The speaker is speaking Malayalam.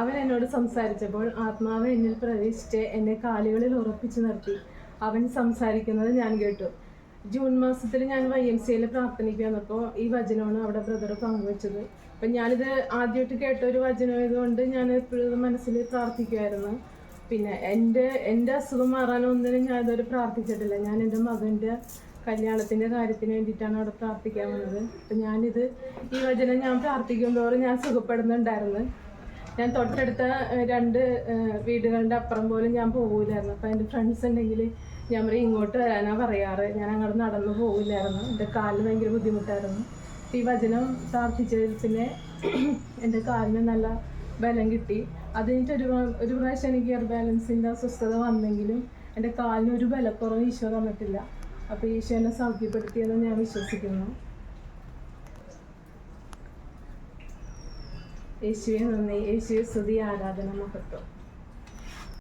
അവൻ എന്നോട് സംസാരിച്ചപ്പോൾ ആത്മാവ് എന്നിൽ പ്രവേശിച്ച് എന്നെ കാലുകളിൽ ഉറപ്പിച്ചു നിർത്തി. അവൻ സംസാരിക്കുന്നത് ഞാൻ കേട്ടു. ജൂൺ മാസത്തിൽ ഞാൻ വൈ എം സിയിൽ പ്രാർത്ഥനയ്ക്ക് വന്നപ്പോൾ ഈ വചനമാണ് അവിടെ ബ്രദർ പങ്കുവച്ചത്. അപ്പം ഞാനിത് ആദ്യമായിട്ട് കേട്ട ഒരു വചനമായതുകൊണ്ട് ഞാൻ എപ്പോഴും മനസ്സിൽ പ്രാർത്ഥിക്കുമായിരുന്നു പിന്നെ എന്റെ എന്റെ അസുഖം മാറാനൊന്നിനും ഞാൻ ഇതുവരെ പ്രാർത്ഥിച്ചിട്ടില്ല. ഞാൻ എന്റെ മകന്റെ കല്യാണത്തിന്റെ കാര്യത്തിന് വേണ്ടിയിട്ടാണ് അവിടെ പ്രാർത്ഥിക്കാൻ വന്നത്. അപ്പം ഞാനിത് ഈ വചനം ഞാൻ പ്രാർത്ഥിക്കുമ്പോൾ ഞാൻ സുഖപ്പെടുന്നുണ്ടായിരുന്നു. ഞാൻ തൊട്ടടുത്ത രണ്ട് വീടുകളുടെ അപ്പുറം പോലും ഞാൻ പോകില്ലായിരുന്നു അപ്പം എന്റെ ഫ്രണ്ട്സ് ഉണ്ടെങ്കിൽ ഞാൻ പറയും ഇങ്ങോട്ട് വരാനാണ് പറയാറ്. ഞാൻ അങ്ങോട്ട് നടന്നു പോകില്ലായിരുന്നു എന്റെ കാലിന് ഭയങ്കര ബുദ്ധിമുട്ടായിരുന്നു. ഈ വചനം പ്രാർത്ഥിച്ചതിൽ പിന്നെ എന്റെ കാലിന് നല്ല ബലം കിട്ടി. അത് കഴിഞ്ഞിട്ട് ഒരു ഒരു പ്രാവശ്യം എനിക്ക് ഇയർ ബാലൻസിന്റെ അസ്വസ്ഥത വന്നെങ്കിലും എന്റെ കാലിന് ഒരു ബലക്കുറവ് ഈശോ തന്നിട്ടില്ല. അപ്പോൾ ഈശോ എന്നെ സൗഖ്യപ്പെടുത്തിയെന്ന് ഞാൻ വിശ്വസിക്കുന്നു. യേശുവെ നന്ദി. യേശുവെ സ്തുതി ആരാധന മഹത്വം.